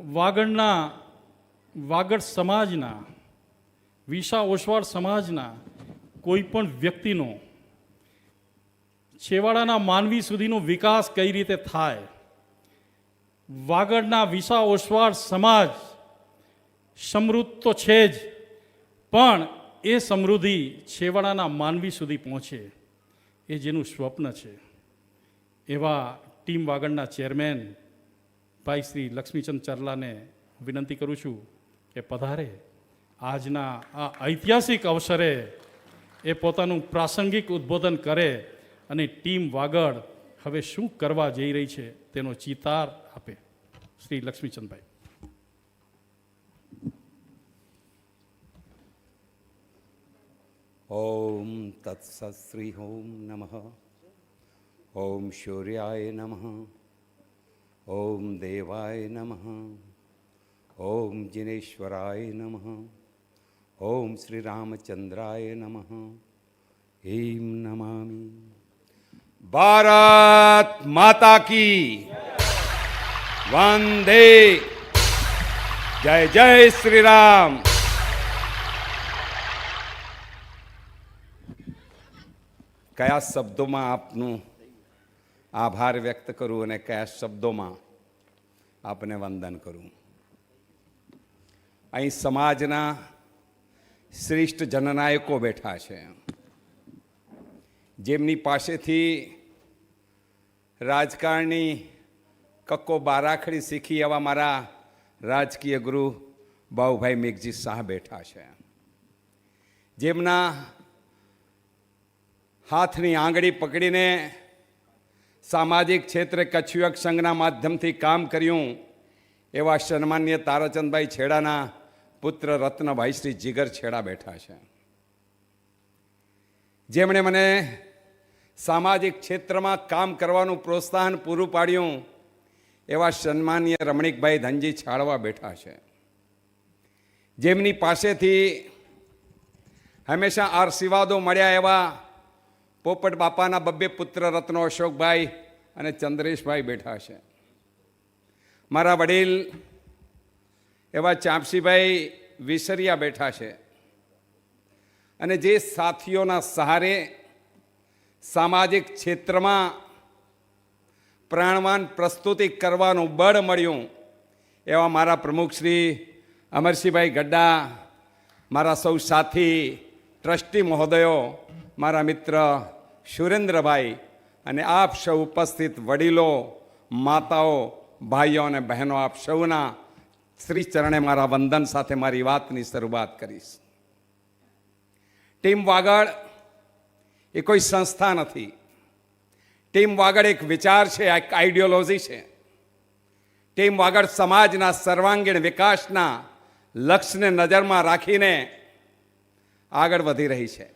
વાગડના, વાગડ સમાજના, વિશા ઓસવાડ સમાજના કોઈ પણ વ્યક્તિનો છેવાડાના માનવી સુધીનો વિકાસ કઈ રીતે થાય? વાગડના વિશા ઓસવાડ સમાજ સમૃદ્ધ તો છે જ, પણ એ સમૃદ્ધિ છેવાડાના માનવી સુધી પહોંચે એ જેનું સ્વપ્ન છે. એવા ટીમ વાગડના ચેરમેન ભાઈ શ્રી લક્ષ્મીચંદ ચરલાને વિનંતી કરું છું કે પધારે. આજના આ ઐતિહાસિક અવસરે એ પોતાનું પ્રાસંગિક ઉદ્બોધન કરે અને ટીમ વાગડ હવે શું કરવા જઈ રહી છે તેનો ચિતાર આપે. શ્રી લક્ષ્મીચંદભાઈ. ઓમ તત્સત શ્રી ઓમ નમઃ. ઓમ શૌર્યાય નમઃ. ઓમ દેવાય નમઃ ઓમ જિનેશ્વરાય નમઃ ઓમ શ્રી રામચંદ્રાય નમઃ હિમ નમામી ભારત માતા કી વંદે જય જય શ્રી રામ કયા શબ્દોમાં આપનું આભાર વ્યક્ત કરું અને કયા શબ્દોમાં આપને વંદન કરું. અહીં સમાજના શ્રેષ્ઠ જનનાયકો બેઠા છે. જેમની પાસેથી રાજકારણની કક્કો બારાખડી શીખી એવા મારા રાજકીય ગુરુ બાઉભાઈ મેઘજી શાહ બેઠા છે. જેમના હાથની આંગળી પકડીને સામાજિક ક્ષેત્રે કચ્છયુવક સંઘના માધ્યમથી કામ કર્યું એવા સન્માન્ય તારાચંદભાઈ છેડાના પુત્ર રત્નભાઈ શ્રી જીગર છેડા બેઠા છે. જેમણે મને સામાજિક ક્ષેત્રમાં કામ કરવાનું પ્રોત્સાહન પૂરું પાડ્યું એવા સન્માન્ય રમણીકભાઈ ધનજી છાળવા બેઠા છે. જેમની પાસેથી હંમેશા આશીર્વાદો મળ્યા એવા પોપટ બાપાના બબ્બે પુત્ર રત્નો અશોકભાઈ અને ચંદ્રેશભાઈ બેઠા છે. મારા વડીલ એવા ચાંપસીભાઈ વિસરિયા બેઠા છે. અને જે સાથીઓના સહારે સામાજિક ક્ષેત્રમાં પ્રાણવાન પ્રસ્તુતિ કરવાનું બળ મળ્યું, એવા મારા પ્રમુખ શ્રી અમરસિંહભાઈ ગડ્ડા, મારા સૌ સાથી, ટ્રસ્ટી મહોદયો, મારા મિત્ર સુરેન્દ્રભાઈ અને આપ સૌ ઉપસ્થિત વડીલો, માતાઓ, ભાઈઓ અને બહેનો, આપ સૌના શ્રી ચરણે મારા વંદન સાથે મારી વાતની શરૂઆત કરીશ. ટીમ વાગડ એ કોઈ સંસ્થા નથી. ટીમ વાગડ એક વિચાર છે એક આઈડિયોલોજી છે. ટીમ વાગડ સમાજના સર્વાંગીણ વિકાસના લક્ષ્યને નજરમાં રાખીને આગળ વધી રહી છે.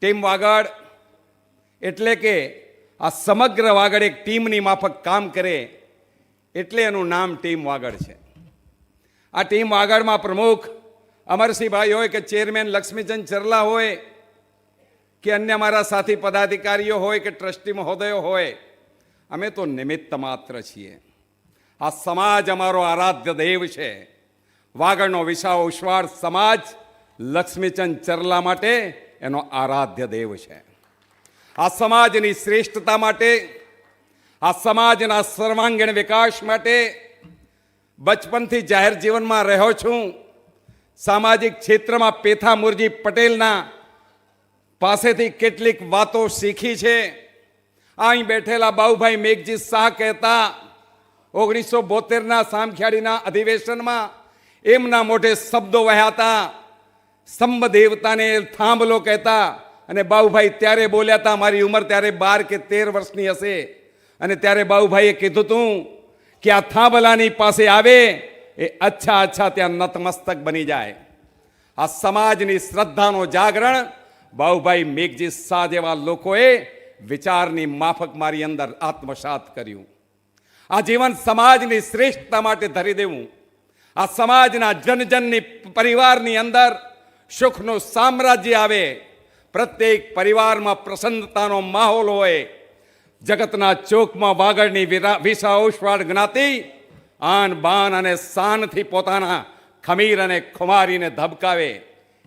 ટીમ વાગડ એટલે કે આ સમગ્ર વાગડ એક ટીમની માફક કામ કરે એટલે એનું નામ ટીમ વાગડ છે. આ ટીમ વાગડમાં પ્રમુખ અમરસિંહભાઈ હોય કે ચેરમેન લક્ષ્મીચંદ ચરલા હોય કે અન્ય મારા સાથી પદાધિકારીઓ હોય કે ટ્રસ્ટી મહોદયો હોય, અમે તો નિમિત્ત માત્ર છીએ. આ સમાજ અમારો આરાધ્ય દેવ છે. વાગડનો વિશાળ ઉશ્વાળ સમાજ લક્ષ્મીચંદ ચરલા માટે એનો આરાધ્ય દેવ છે. આ સમાજની શ્રેષ્ઠતા માટે, આ સમાજના સર્વાંગીણ વિકાસ માટે બચપનથી જાહેર જીવનમાં રહ્યો છું. સામાજિક ક્ષેત્રમાં પેથા મુરજી પટેલના પાસેથી કેટલીક વાતો શીખી છે. અહીં બેઠેલા બાઉભાઈ મેઘજી શાહ કહેતા, ઓગણીસો બોતેરના સામખિયાળીના અધિવેશનમાં એમના મોઢે શબ્દો વહ્યાતા સ્તંભ દેવતાને થાંભલો કહેતા અને બાઉભાઈ ત્યારે બોલ્યા હતા મારી ઉંમર ત્યારે બાર કે તેર વર્ષની હશે. અને ત્યારે બાઉભાઈએ કીધું તું કે આ થાંભલાની પાસે આવે, એ અચ્છા અચ્છા ત્યાં નતમસ્તક બની જાય. આ સમાજની શ્રદ્ધાનો જાગરણ બાઉભાઈ મેઘજી શાહ જેવા લોકોએ વિચારની માફક મારી અંદર આત્મસાત કર્યું. આ જીવન સમાજની શ્રેષ્ઠતા માટે ધરી દેવું. આ સમાજના જનજનની પરિવારની અંદર સુખનું સામ્રાજ્ય આવે પ્રત્યેક પરિવારમાં પ્રસન્નતાનો માહોલ હોય, જગતના ચોકમાં વાગડની વિરા- વિસાઓશ્વાળ જ્ઞાતિ આન બાન અને શાનથી પોતાના ખમીર અને ખુમારીને ધબકાવે,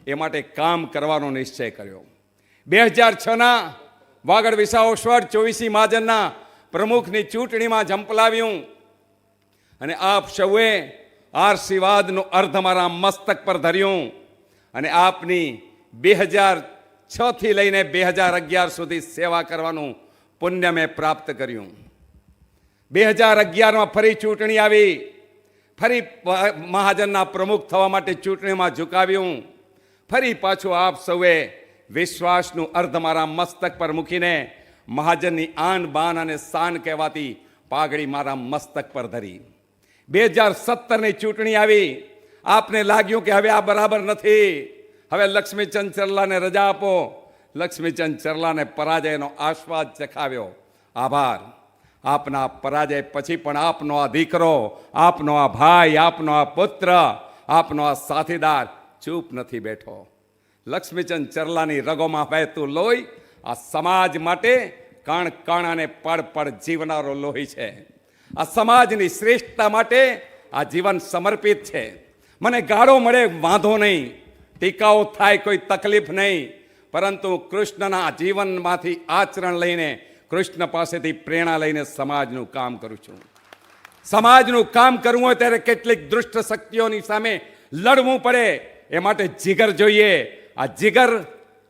એ માટે કામ કરવાનો નિશ્ચય કર્યો. બે હજાર છના વાગડ વિસાવસ્વર ચોવીસી મહાજનના પ્રમુખની ચૂંટણીમાં ઝંપલાવ્યું. અને આપ સૌએ આશીર્વાદનું અર્ધ મારા મસ્તક પર ધર્યું. અને આપની બે હજાર છથી લઈને બે હજાર અગિયાર સુધી સેવા કરવાનું પુણ્ય મેં પ્રાપ્ત કર્યું. બે હજાર અગિયારમાં ફરી ચૂંટણી આવી. ફરી મહાજનના પ્રમુખ થવા માટે ચૂંટણીમાં ઝુકાવ્યું. ફરી પાછું આપ સૌએ વિશ્વાસનું અર્ધ મારા મસ્તક પર મૂકીને મહાજનની આન બાન અને શાન કહેવાતી પાઘડી મારા મસ્તક પર ધરી. બે હજાર સત્તરની ચૂંટણી આવી. આપને લાગ્યું કે હવે આ બરાબર નથી. હવે લક્ષ્મીચંદ ચરલાને રજા આપો. લક્ષ્મીચંદ ચરલાને પરાજયનો આસ્વાદ ચખાવ્યો. આભાર. આપના પરાજય પછી પણ આપનો આ દીકરો, આપનો આ ભાઈ, આપનો આ પુત્ર, આપનો આ સાથીદાર ચૂપ નથી બેઠો. લક્ષ્મીચંદ ચરલાની રગોમાં વહેતું લોહી આ સમાજ માટે કણ કણ અને પડ પળ જીવનારો લોહી છે. આ સમાજની શ્રેષ્ઠતા માટે આ જીવન સમર્પિત છે. મને ગાળો મળે, વાંધો નહીં. ટીકાઓ થાય કોઈ તકલીફ નહીં. પરંતુ કૃષ્ણના જીવનમાંથી આચરણ લઈને કૃષ્ણ પાસેથી પ્રેરણા લઈને સમાજનું કામ કરું છું. સમાજનું કામ કરવું હોય ત્યારે કેટલીક દુષ્ટ શક્તિઓની સામે લડવું પડે. એ માટે જીગર જોઈએ. આ જીગર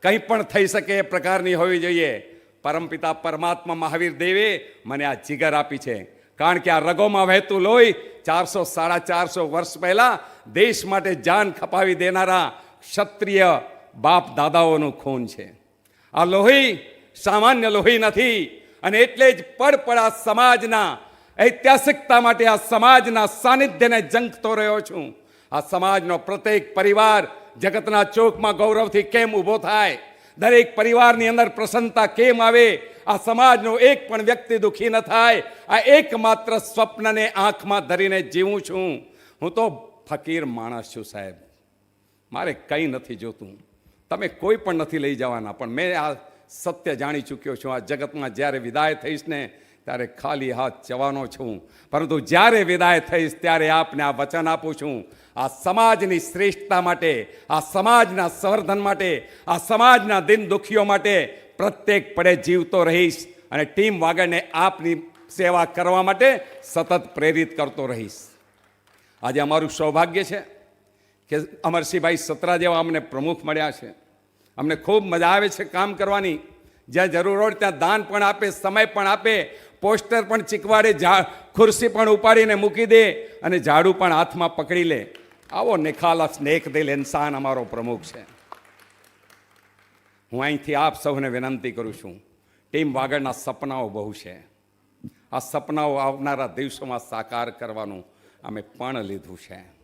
કંઈ પણ થઈ શકે એ પ્રકારની હોવી જોઈએ. પરમપિતા પરમાત્મા મહાવીર દેવે મને આ જીગર આપી છે. કારણ કે આ રગોમાં વહેતું લોહી ચારસો સાડા ચારસો વર્ષ પહેલાં દેશ માટે જાન ખપાવી દેનારા ક્ષત્રિય બાપ દાદાઓનું ખૂન છે. આ લોહી સામાન્ય લોહી નથી અને એટલે જ પડપડ સમાજના, ઐતિહાસિકતા માટે આ સમાજના સાનિધ્યને જંખતો રહ્યો છું. આ સમાજનો પ્રત્યેક પરિવાર જગતના ચોકમાં ગૌરવથી કેમ ઊભો થાય? દરેક પરિવારની અંદર પ્રસન્નતા કેમ આવે? આ સમાજનો એક પણ વ્યક્તિ દુઃખી ન થાય. આ એકમાત્ર સ્વપ્નને આંખમાં ધરીને જીવું છું. હું તો ફકીર માણસ છું સાહેબ. મારે કંઈ નથી જોતું. તમે કોઈ પણ નથી લઈ જવાના, પણ મેં આ સત્ય જાણી ચૂક્યો છું. આ જગતમાં જ્યારે વિદાય થઈશ ને, ત્યારે ખાલી હાથ જવાનો છું. પરંતુ જ્યારે વિદાય થઈશ, ત્યારે આપને આ વચન આપું છું. આ સમાજની શ્રેષ્ઠતા માટે, આ સમાજના સંવર્ધન માટે, આ સમાજના દિન દુખીઓ માટે પ્રત્યેક પડે જીવતો રહીશ અને ટીમ વાગડને આપની સેવા કરવા માટે સતત પ્રેરિત કરતો રહીશ. આજે અમારું સૌભાગ્ય છે. કે અમરસિંહભાઈ સત્રા જેવા અમને પ્રમુખ મળ્યા છે. અમને ખૂબ મજા આવે છે કામ કરવાની. જ્યાં જરૂર હોય ત્યાં દાન પણ આપે, સમય પણ આપે, પોસ્ટર પણ ચીકવાડે ઝાડ ખુરશી પણ ઉપાડીને મૂકી દે અને ઝાડુ પણ હાથમાં પકડી લે. આવો નિખાલા સ્નેક દિલ ઇન્સાન અમારો પ્રમુખ છે. હું અહીંથી આપ સૌને વિનંતી કરું છું, ટીમ વાગડના સપનાઓ બહુ છે. આ સપનાઓ આવનારા દિવસોમાં સાકાર કરવાનું અમે પણ લીધું છે.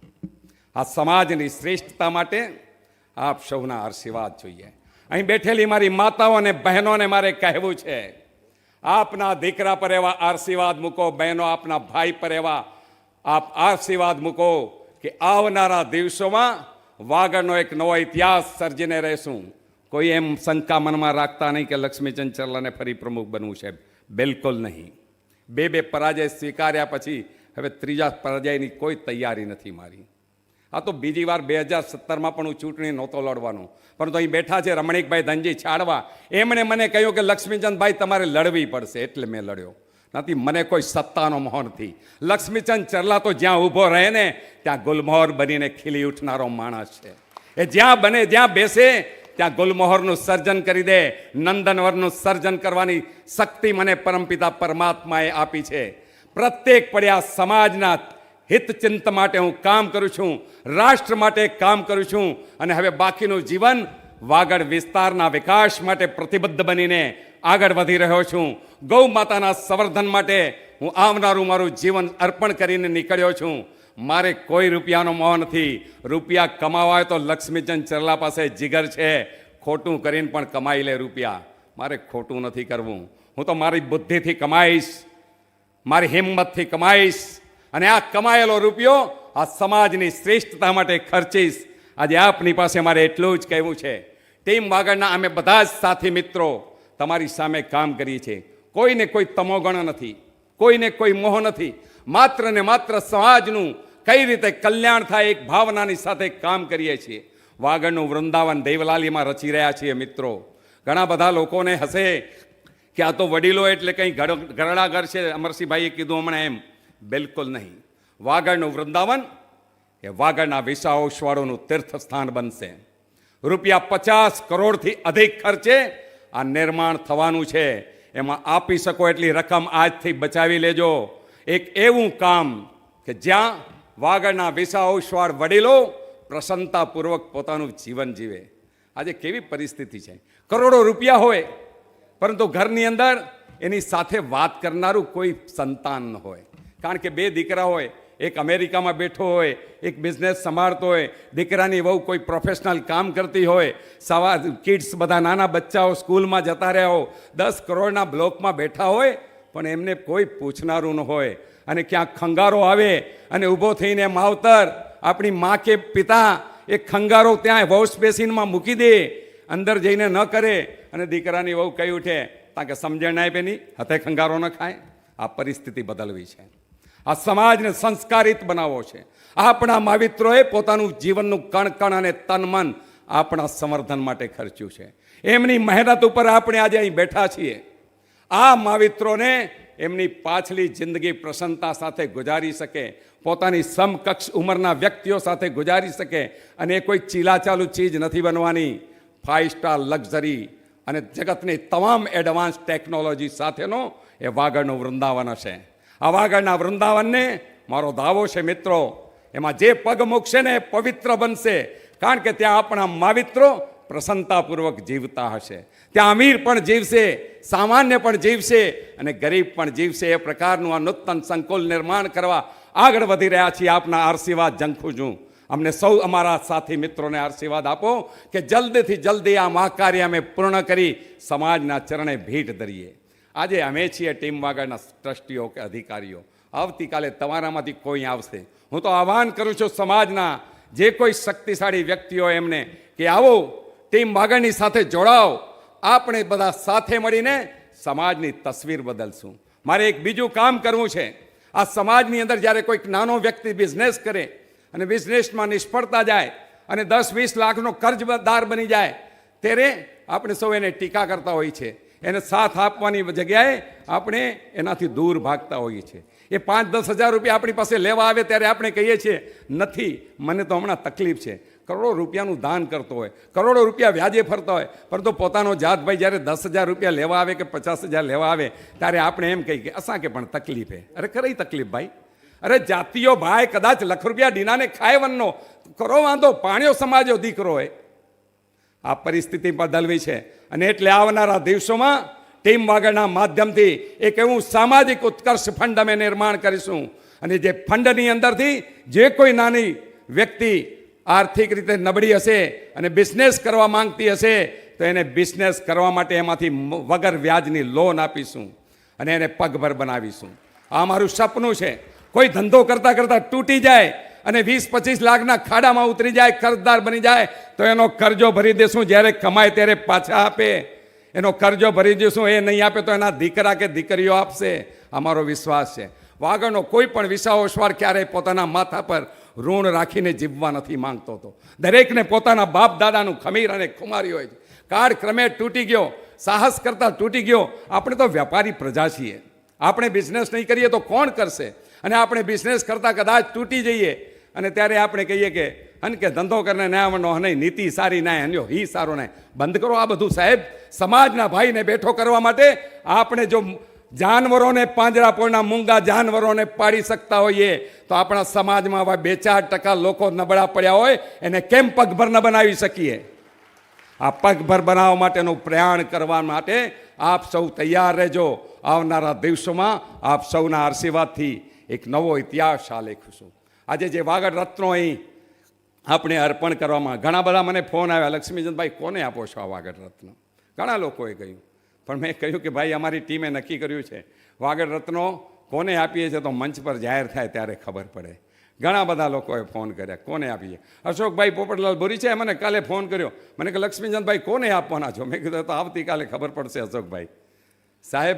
આ સમાજની શ્રેષ્ઠતા માટે આપ સૌના આશીર્વાદ જોઈએ. અહીં બેઠેલી મારી માતાઓ અને બહેનોને મારે કહેવું છે, આપના દીકરા પર એવા આશીર્વાદ મૂકો, બહેનો આપના ભાઈ પર એવા આપ આશીર્વાદ મૂકો કે આવનારા દિવસોમાં વાગડનો એક નવો ઇતિહાસ સર્જીને રહેશું. કોઈ એમ શંકા મનમાં રાખતા નહીં કે લક્ષ્મીચંદ ચરલાને ફરી પ્રમુખ બનવું છે. બિલકુલ નહીં. બે બે પરાજય સ્વીકાર્યા પછી હવે ત્રીજા પરાજયની કોઈ તૈયારી નથી મારી. આ તો બીજી વાર બે હજાર સત્તરમાં પણ હું ચૂંટણી નહોતો લડવાનો. પરંતુ અહીં બેઠા છે રમણીકભાઈ ધનજી છાડવા. એમણે મને કહ્યું કે લક્ષ્મીચંદભાઈ તમારે લડવી પડશે એટલે મેં લડ્યો. નથી મને કોઈ સત્તાનો મોહ નથી. લક્ષ્મીચંદ ચરલા તો જ્યાં ઊભો રહે ને, ત્યાં ગુલમોહર બનીને ખીલી ઉઠનારો માણસ છે. એ જ્યાં બને, જ્યાં બેસે, ત્યાં ગુલમોહરનું સર્જન કરી દે, નંદનવરનું સર્જન કરવાની શક્તિ મને પરમપિતા પરમાત્માએ આપી છે. પ્રત્યેક પડ્યા સમાજના હિતચિંત માટે હું કામ કરું છું, રાષ્ટ્ર માટે કામ કરું છું અને હવે બાકીનું જીવન વાગડ વિસ્તારના વિકાસ માટે પ્રતિબદ્ધ બનીને આગળ વધી રહ્યો છું. ગૌ માતાના સંવર્ધન માટે હું આવનારું મારું જીવન અર્પણ કરીને નીકળ્યો છું. મારે કોઈ રૂપિયાનો મોહ નથી. રૂપિયા કમાવા હોય તો લક્ષ્મીચંદ ચરલા પાસે જીગર છે. ખોટું કરીને પણ કમાઈ લે રૂપિયા. મારે ખોટું નથી કરવું. હું તો મારી બુદ્ધિથી કમાઈશ. મારી હિંમતથી કમાઈશ. અને આ કમાયેલો રૂપિયો આ સમાજની શ્રેષ્ઠતા માટે ખર્ચીશ. આજે આપની પાસે મારે એટલું જ કહેવું છે. ટીમ વાગડના અમે બધા જ સાથી મિત્રો તમારી સામે કામ કરીએ છીએ. કોઈને કોઈ તમોગણ નથી, કોઈને કોઈ મોહ નથી. માત્ર ને માત્ર સમાજનું કઈ રીતે કલ્યાણ થાય એક ભાવનાની સાથે કામ કરીએ છીએ. વાગડનું વૃંદાવન દેવલાલીમાં રચી રહ્યા છીએ મિત્રો. ઘણા બધા લોકોને હશે કે આ તો વડીલો એટલે કંઈ ઘર- ઘરડા ઘર છે, અમરસિંહભાઈએ કીધું હમણાં એમ. બિલકુલ નહીં. વાગડનું વૃંદાવન એ વાગડના વિસાઓશ્વરોનું તીર્થસ્થાન બનશે. રૂપિયા પચાસ કરોડથી અધિક ખર્ચે આ નિર્માણ થવાનું છે. એમાં આપી શકો એટલી રકમ આજથી બચાવી લેજો. એક એવું કામ કે જ્યાં વાગડના વિસાઓશ્વર વડીલો પ્રસન્નતાપૂર્વક પોતાનું જીવન જીવે. આજે કેવી પરિસ્થિતિ છે? કરોડો રૂપિયા હોય, પરંતુ ઘરની અંદર એની સાથે વાત કરનારું કોઈ સંતાન ન હોય. કારણ કે બે દીકરા હોય, એક અમેરિકામાં બેઠો હોય, એક બિઝનેસ સંભાળતો હોય, દીકરાની વહુ કોઈ પ્રોફેશનલ કામ કરતી હોય, સવા કિડ્સ બધા નાના બચ્ચાઓ સ્કૂલમાં જતા રહ્યા હો દસ કરોડના બ્લોકમાં બેઠા હોય, પણ એમને કોઈ પૂછનારું ન હોય. અને ક્યાંક ખંગારો આવે અને ઊભો થઈને માવતર આપણી મા કે પિતા, એ ખંગારો ત્યાં વોશ બેસિનમાં મૂકી દે, અંદર જઈને ન કરે. અને દીકરાની વહુ કહી ઉઠે તાં કે સમજણ આપે નહીં હતે ખંગારો ન ખાય. આ પરિસ્થિતિ બદલવી છે. આ સમાજને સંસ્કારિત બનાવવો છે. આપણા માવિત્રોએ પોતાનું જીવનનું કણ કણ અને તન મન આપણા સંવર્ધન માટે ખર્ચ્યું છે. એમની મહેનત ઉપર આપણે આજે અહીં બેઠા છીએ. આ માવિત્રોને એમની પાછલી જિંદગી પ્રસન્નતા સાથે ગુજારી શકે, પોતાની સમકક્ષ ઉંમરના વ્યક્તિઓ સાથે ગુજારી શકે અને એ કોઈ ચીલાચાલુ ચીજ નથી બનવાની. ફાઇવ સ્ટાર લક્ઝરી અને જગતની તમામ એડવાન્સ ટેકનોલોજી સાથેનો એ વાગડનું વૃંદાવન હશે. આ વાગડના વૃંદાવનને, મારો દાવો છે મિત્રો, એમાં જે પગ મૂકશે ને એ પવિત્ર બનશે. કારણ કે ત્યાં આપણા માવિત્રો પ્રસન્નતાપૂર્વક જીવતા હશે. ત્યાં અમીર પણ જીવશે, સામાન્ય પણ જીવશે અને ગરીબ પણ જીવશે. એ પ્રકારનું આ નૂતન સંકુલ નિર્માણ કરવા આગળ વધી રહ્યા છીએ આપના આશીર્વાદ જંખું છું અમને સૌ અમારા સાથી મિત્રોને આશીર્વાદ આપો કે જલ્દીથી જલ્દી આ મહાકાર્ય અમે પૂર્ણ કરી સમાજના ચરણે ભીટ ધરીએ. આજે અમે છીએ ટીમ વાગડના ટ્રસ્ટીઓ કે અધિકારીઓ. આવતીકાલે તમારામાંથી કોઈ આવશે. હું તો આહવાન કરું છું સમાજના જે કોઈ શક્તિશાળી વ્યક્તિઓ એમને કે આવો, ટીમ વાગડની સાથે જોડાઓ. આપણે બધા સાથે મળીને સમાજની તસવીર બદલશું. મારે એક બીજું કામ કરવું છે. આ સમાજની અંદર જ્યારે કોઈક નાનો વ્યક્તિ બિઝનેસ કરે અને બિઝનેસમાં નિષ્ફળતા જાય અને દસ વીસ લાખનો કર્જદાર બની જાય, ત્યારે આપણે સૌ એને ટીકા કરતા હોઈએ છીએ એને સાથ આપવાની જગ્યાએ આપણે એનાથી દૂર ભાગતા હોઈએ છીએ. એ પાંચ દસ હજાર રૂપિયા આપણી પાસે લેવા આવે ત્યારે આપણે કહીએ છીએ, નથી, મને તો હમણાં તકલીફ છે. કરોડો રૂપિયાનું દાન કરતો હોય, કરોડો રૂપિયા વ્યાજે ફરતા હોય, પરંતુ પોતાનો જાતભાઈ જ્યારે દસ હજાર રૂપિયા લેવા આવે કે પચાસ હજાર લેવા આવે, ત્યારે આપણે એમ કહીએ કે, અસાકે પણ તકલીફ હે. અરે ખરી તકલીફ ભાઈ? અરે, જાતિયો ભાઈ કદાચ લખ રૂપિયા ડીનાને ખાય વનનો. કરો વાંધો, પાણ્યો સમાજો દીકરો હોય આ પરિસ્થિતિ બદલવી છે. અને એટલે આવનારા દિવસોમાં ટીમ વાગડના માધ્યમથી એક એવું સામાજિક ઉત્કર્ષ ફંડ અમે નિર્માણ કરીશું. અને જે ફંડની અંદરથી જે કોઈ નાની વ્યક્તિ આર્થિક રીતે નબળી હશે અને બિઝનેસ કરવા માંગતી હશે, તો એને બિઝનેસ કરવા માટે એમાંથી વગર વ્યાજની લોન આપીશું અને એને પગભર બનાવીશું. આ મારું સપનું છે. કોઈ ધંધો કરતાં કરતાં તૂટી જાય અને વીસ પચીસ લાખના ખાડામાં ઉતરી જાય કરજદાર બની જાય, તો એનો કરજો ભરી દેશું. જ્યારે કમાય ત્યારે પાછા આપે. એનો કરજો ભરી દેશું, એ નહીં આપે તો એના દીકરા કે દીકરીઓ આપશે. અમારો વિશ્વાસ છે. વાગણનો કોઈ પણ વિસાઓશ્વાર ક્યારેય પોતાના માથા પર ઋણ રાખીને જીવવા નથી માંગતો હતો. દરેકને પોતાના બાપ દાદાનું ખમીર અને ખુમારી હોય છે. કાળ ક્રમે તૂટી ગયો, સાહસ કરતાં તૂટી ગયો. આપણે તો વ્યાપારી પ્રજા છીએ. આપણે બિઝનેસ નહીં કરીએ તો કોણ કરશે? અને આપણે બિઝનેસ કરતાં કદાચ તૂટી જઈએ. અને ત્યારે આપણે કહીએ કે, હન કે ધંધો કરીને ના આવડનો નહીં નીતિ સારી ના હન્યો હી સારો નહીં બંધ કરો આ બધું, સાહેબ. સમાજના ભાઈને બેઠો કરવા માટે આપણે જો જાનવરોને પાંજરાપોળના મૂંગા જાનવરોને પાડી શકતા હોઈએ, તો આપણા સમાજમાં આવા બે ચાર ટકા લોકો નબળા પડ્યા હોય, એને કેમ પગભર ન બનાવી શકીએ? આ પગભર બનાવવા માટેનું પ્રયાણ કરવા માટે આપ સૌ તૈયાર રહેજો. આવનારા દિવસોમાં આપ સૌના આશીર્વાદથી એક નવો ઇતિહાસ આ લેખીશું આજે જે વાગડ રત્નો અહીં આપણે અર્પણ કરવામાં ઘણા બધા મને ફોન આવ્યા લક્ષ્મીચંદભાઈ કોને આપો છો આ વાગડ રત્ન? ઘણા લોકોએ કહ્યું. પણ મેં કહ્યું કે, ભાઈ, અમારી ટીમે નક્કી કર્યું છે. વાગડ રત્નો કોને આપીએ છીએ તો મંચ પર જાહેર થાય ત્યારે ખબર પડે. ઘણા બધા લોકોએ ફોન કર્યા, કોને આપીએ? અશોકભાઈ પોપટલાલ બોરી છે. મને કાલે ફોન કર્યો. મને કે લક્ષ્મીચંદભાઈ કોને આપવાના છો? મેં કીધું, તો આવતીકાલે ખબર પડશે અશોકભાઈ. સાહેબ,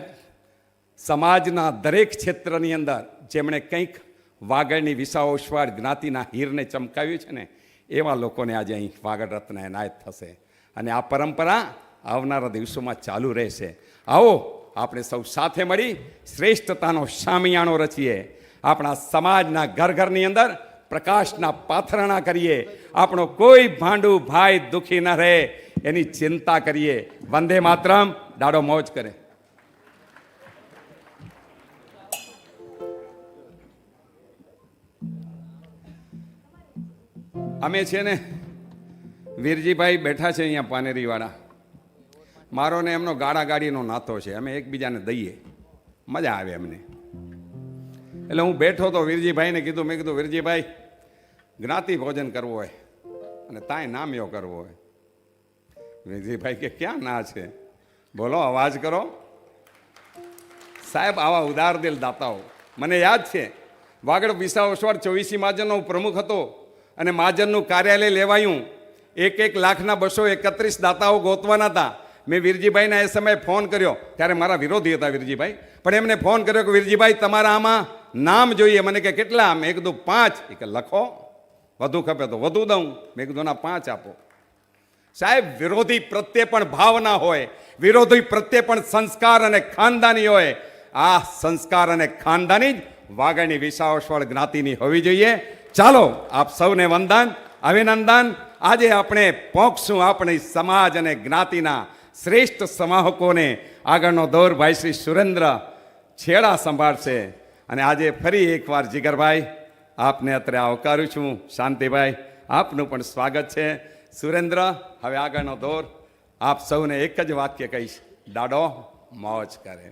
સમાજના દરેક ક્ષેત્રની અંદર જેમણે કંઈક વાગડની વિસાઓશ્વાર જ્ઞાતિના હીરને ચમકાવ્યું છે ને, એવા લોકોને આજે અહીં વાગડ રત્ન એનાયત થશે. અને આ પરંપરા આવનારા દિવસોમાં ચાલુ રહેશે. આવો, આપણે સૌ સાથે મળી શ્રેષ્ઠતાનો શામિયાણો રચીએ. આપણા સમાજના ઘર ઘરની અંદર પ્રકાશના પાથરણા કરીએ. આપણો કોઈ ભાંડું ભાઈ દુઃખી ન રહે, એની ચિંતા કરીએ. વંદે માતરમ. દાડો મોજ કરે. અમે છે ને વીરજીભાઈ બેઠા છે અહીંયા પાનેરીવાળા. મારો ને એમનો ગાડા ગાડીનો નાતો છે. અમે એકબીજાને દઈએ. મજા આવે અમને એટલે હું બેઠો તો વીરજીભાઈને કીધું, મેં કીધું, વીરજીભાઈ, જ્ઞાતિ ભોજન કરવું હોય અને તાય નામ્યો કરવો હોય. વીરજીભાઈ કે, ક્યાં ના છે? બોલો, અવાજ કરો. સાહેબ, આવા ઉદાર દિલ દાતાઓ મને યાદ છે, વાગડ વિસાવસવાડ ચોવીસી મહાજનનો હું પ્રમુખ હતો. અને મહાજનનું કાર્યાલય લેવાયું. એક એક લાખના બસો એકત્રીસ દાતાઓ ગોતવાના હતા. મેં વીરજીભાઈને એ સમયે ફોન કર્યો. ત્યારે મારા વિરોધી હતા વીરજીભાઈ. પણ એમને ફોન કર્યો કે વીરજીભાઈ, તમારા આમાં નામ જોઈએ. મને કે કેટલા? મેં કીધું, પાંચ. એ કે, લખો. વધુ ખપે તો વધુ દઉં. મેં કીધું, ના, પાંચ આપો. સાહેબ, વિરોધી પ્રત્યે પણ ભાવના હોય. વિરોધી પ્રત્યે પણ સંસ્કાર અને ખાનદાની હોય. આ સંસ્કાર અને ખાનદાની જ વાગણની વિસાવસ્વળ જ્ઞાતિની હોવી જોઈએ. ચાલો આપ સૌને વંદન, અભિનંદન. આજે આપણે પહોંચશું આપણી સમાજ અને જ્ઞાતિના શ્રેષ્ઠ સમાહકોને આગળનો દોર ભાઈ શ્રી સુરેન્દ્ર છેડા સંભાળશે. અને આજે ફરી એકવાર જીગરભાઈ, આપને અત્રે આવકારું છું, શાંતિભાઈ, આપનું પણ સ્વાગત છે. સુરેન્દ્ર, હવે આગળનો દોર. આપ સૌને એક જ વાક્ય કહીશ. દાડો મોજ કરે.